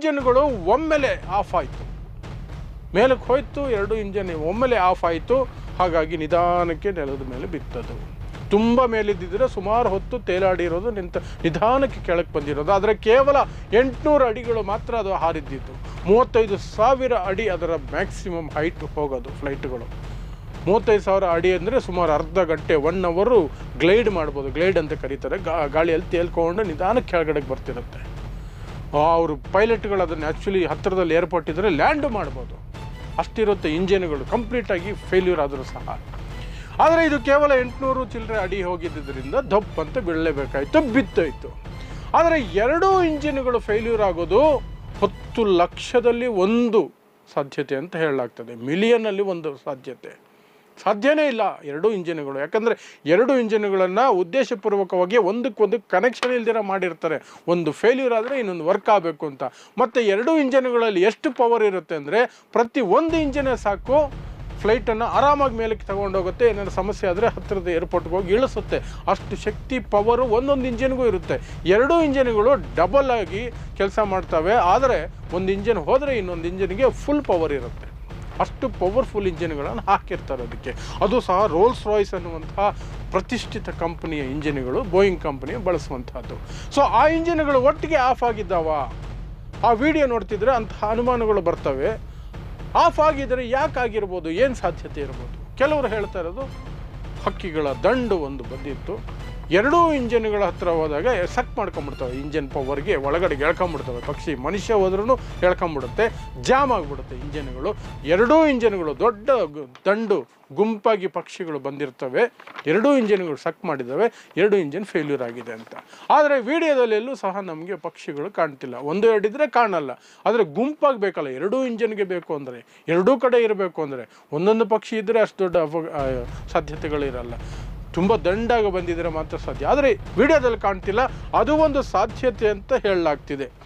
ಇಂಜಿನ್ಗಳು ಒಮ್ಮೆಲೆ ಆಫ್ ಆಯಿತು. ಮೇಲಕ್ಕೆ ಹೋಯ್ತು, ಎರಡು ಇಂಜಿನ್ ಒಮ್ಮೆಲೆ ಆಫ್ ಆಯಿತು. ಹಾಗಾಗಿ ನಿಧಾನಕ್ಕೆ ನೆಲದ ಮೇಲೆ ಬಿತ್ತದು. ತುಂಬ ಮೇಲಿದ್ದಿದ್ರೆ ಸುಮಾರು ಹೊತ್ತು ತೇಲಾಡಿರೋದು ನಿಂತ ನಿಧಾನಕ್ಕೆ ಕೆಳಕ್ಕೆ ಬಂದಿರೋದು. ಆದರೆ ಕೇವಲ ಎಂಟುನೂರು ಅಡಿಗಳು ಮಾತ್ರ ಅದು ಹಾರಿದ್ದಿತ್ತು ಮೂವತ್ತೈದು ಸಾವಿರ ಅಡಿ ಅದರ ಮ್ಯಾಕ್ಸಿಮಮ್ ಹೈಟ್ ಹೋಗೋದು ಫ್ಲೈಟ್ಗಳು. ಮೂವತ್ತೈದು ಸಾವಿರ ಅಡಿ ಅಂದರೆ ಸುಮಾರು ಅರ್ಧ ಗಂಟೆ, ಒನ್ ಅವರು ಗ್ಲೈಡ್ ಮಾಡ್ಬೋದು. ಗ್ಲೈಡ್ ಅಂತ ಕರೀತಾರೆ. ಗಾಳಿಯಲ್ಲಿ ತೇಲ್ಕೊಂಡು ನಿಧಾನಕ್ಕೆ ಕೆಳಗಡೆಗೆ ಬರ್ತಿರುತ್ತೆ. ಅವರು ಪೈಲಟ್ಗಳು ಅದನ್ನು ಆ್ಯಕ್ಚುಲಿ ಹತ್ತಿರದಲ್ಲಿ ಏರ್ಪೋರ್ಟ್ ಇದ್ದರೆ ಲ್ಯಾಂಡು ಮಾಡ್ಬೋದು. ಅಷ್ಟಿರುತ್ತೆ ಇಂಜಿನ್ಗಳು ಕಂಪ್ಲೀಟಾಗಿ ಫೇಲ್ಯೂರ್ ಆದರೂ ಸಹ. ಆದರೆ ಇದು ಕೇವಲ ಎಂಟುನೂರು ಚಿಲ್ಲರೆ ಅಡಿ ಹೋಗಿದ್ದರಿಂದ ದಪ್ ಅಂತ ಬೀಳಲೇಬೇಕಾಯ್ತು ಬಿತ್ತೋಯ್ತು. ಆದರೆ ಎರಡೂ ಇಂಜಿನ್ಗಳು ಫೇಲ್ಯೂರ್ ಆಗೋದು ಹತ್ತು ಲಕ್ಷದಲ್ಲಿ ಒಂದು ಸಾಧ್ಯತೆ ಅಂತ ಹೇಳಲಾಗ್ತದೆ. ಮಿಲಿಯನ್ನಲ್ಲಿ ಒಂದು ಸಾಧ್ಯತೆ. ಸಾಧ್ಯನೇ ಇಲ್ಲ ಎರಡೂ ಇಂಜಿನ್ಗಳು. ಯಾಕಂದರೆ ಎರಡು ಇಂಜಿನ್ಗಳನ್ನು ಉದ್ದೇಶಪೂರ್ವಕವಾಗಿ ಒಂದಕ್ಕೊಂದು ಕನೆಕ್ಷನ್ ಇಲ್ದಿರ ಮಾಡಿರ್ತಾರೆ. ಒಂದು ಫೇಲ್ಯೂರ್ ಆದರೆ ಇನ್ನೊಂದು ವರ್ಕ್ ಆಗಬೇಕು ಅಂತ. ಮತ್ತು ಎರಡೂ ಇಂಜಿನ್ಗಳಲ್ಲಿ ಎಷ್ಟು ಪವರ್ ಇರುತ್ತೆ ಅಂದರೆ ಪ್ರತಿ ಒಂದು ಇಂಜಿನೇ ಸಾಕು ಫ್ಲೈಟನ್ನು ಆರಾಮಾಗಿ ಮೇಲಕ್ಕೆ ತೊಗೊಂಡೋಗುತ್ತೆ. ಏನಾದ್ರು ಸಮಸ್ಯೆ ಆದರೆ ಹತ್ತಿರದ ಏರ್ಪೋರ್ಟ್ಗೆ ಹೋಗಿ ಇಳಿಸುತ್ತೆ. ಅಷ್ಟು ಶಕ್ತಿ ಪವರು ಒಂದೊಂದು ಇಂಜಿನ್ಗೂ ಇರುತ್ತೆ. ಎರಡೂ ಇಂಜಿನ್ಗಳು ಡಬಲ್ ಆಗಿ ಕೆಲಸ ಮಾಡ್ತವೆ. ಆದರೆ ಒಂದು ಇಂಜಿನ್ ಹೋದರೆ ಇನ್ನೊಂದು ಇಂಜಿನ್ಗೆ ಫುಲ್ ಪವರ್ ಇರುತ್ತೆ. ಅಷ್ಟು ಪವರ್ಫುಲ್ ಇಂಜಿನ್ಗಳನ್ನು ಹಾಕಿರ್ತಾರೆ ಅದಕ್ಕೆ. ಅದು ಸಹ ರೋಲ್ಸ್ ರಾಯ್ಸ್ ಅನ್ನುವಂತಹ ಪ್ರತಿಷ್ಠಿತ ಕಂಪನಿಯ ಇಂಜಿನ್ಗಳು ಬೋಯಿಂಗ್ ಕಂಪನಿಯ ಬಳಸುವಂತಹದ್ದು. ಸೊ ಆ ಇಂಜಿನ್ಗಳು ಒಟ್ಟಿಗೆ ಆಫ್ ಆಗಿದ್ದಾವ? ಆ ವಿಡಿಯೋ ನೋಡ್ತಿದ್ರೆ ಅಂತಹ ಅನುಮಾನಗಳು ಬರ್ತವೆ. ಆಫ್ ಆಗಿದ್ರೆ ಯಾಕೆ ಆಗಿರ್ಬೋದು? ಏನು ಸಾಧ್ಯತೆ ಇರ್ಬೋದು? ಕೆಲವರು ಹೇಳ್ತಾ ಇರೋದು, ಹಕ್ಕಿಗಳ ದಂಡು ಒಂದು ಬಂದಿತ್ತು. ಎರಡೂ ಇಂಜಿನ್ಗಳ ಹತ್ರ ಹೋದಾಗ ಸಕ್ ಮಾಡ್ಕೊಂಬಿಡ್ತವೆ ಇಂಜಿನ್ ಪವರ್ಗೆ ಒಳಗಡೆ ಎಳ್ಕೊಂಬಿಡ್ತವೆ ಪಕ್ಷಿ, ಮನುಷ್ಯ ಹೋದ್ರೂ ಎಳ್ಕೊಂಬಿಡುತ್ತೆ ಜಾಮ್ ಆಗಿಬಿಡುತ್ತೆ ಇಂಜಿನ್ಗಳು. ಎರಡೂ ಇಂಜಿನ್ಗಳು ದೊಡ್ಡ ದಂಡು, ಗುಂಪಾಗಿ ಪಕ್ಷಿಗಳು ಬಂದಿರ್ತವೆ. ಎರಡೂ ಇಂಜಿನ್ಗಳು ಸಕ್ ಮಾಡಿದ್ದಾವೆ. ಎರಡು ಇಂಜಿನ್ ಫೇಲ್ಯೂರ್ ಆಗಿದೆ ಅಂತ. ಆದರೆ ವಿಡಿಯೋದಲ್ಲಿ ಎಲ್ಲೂ ಸಹ ನಮಗೆ ಪಕ್ಷಿಗಳು ಕಾಣ್ತಿಲ್ಲ. ಒಂದು ಎರಡಿದ್ರೆ ಕಾಣಲ್ಲ. ಆದರೆ ಗುಂಪಾಗಿ ಬೇಕಲ್ಲ ಎರಡೂ ಇಂಜಿನ್ಗೆ ಬೇಕು ಅಂದರೆ, ಎರಡೂ ಕಡೆ ಇರಬೇಕು ಅಂದರೆ, ಒಂದೊಂದು ಪಕ್ಷಿ ಇದ್ದರೆ ಅಷ್ಟು ದೊಡ್ಡ ಅಪ ಸಾಧ್ಯತೆಗಳಿರಲ್ಲ. ತುಂಬ ದಂಡಾಗಿ ಬಂದಿದ್ರೆ ಮಾತ್ರ ಸಾಧ್ಯ. ಆದರೆ ವಿಡಿಯೋದಲ್ಲಿ ಕಾಣ್ತಿಲ್ಲ ಅದು ಒಂದು ಸಾಧ್ಯತೆ ಅಂತ ಹೇಳಲಾಗ್ತಿದೆ.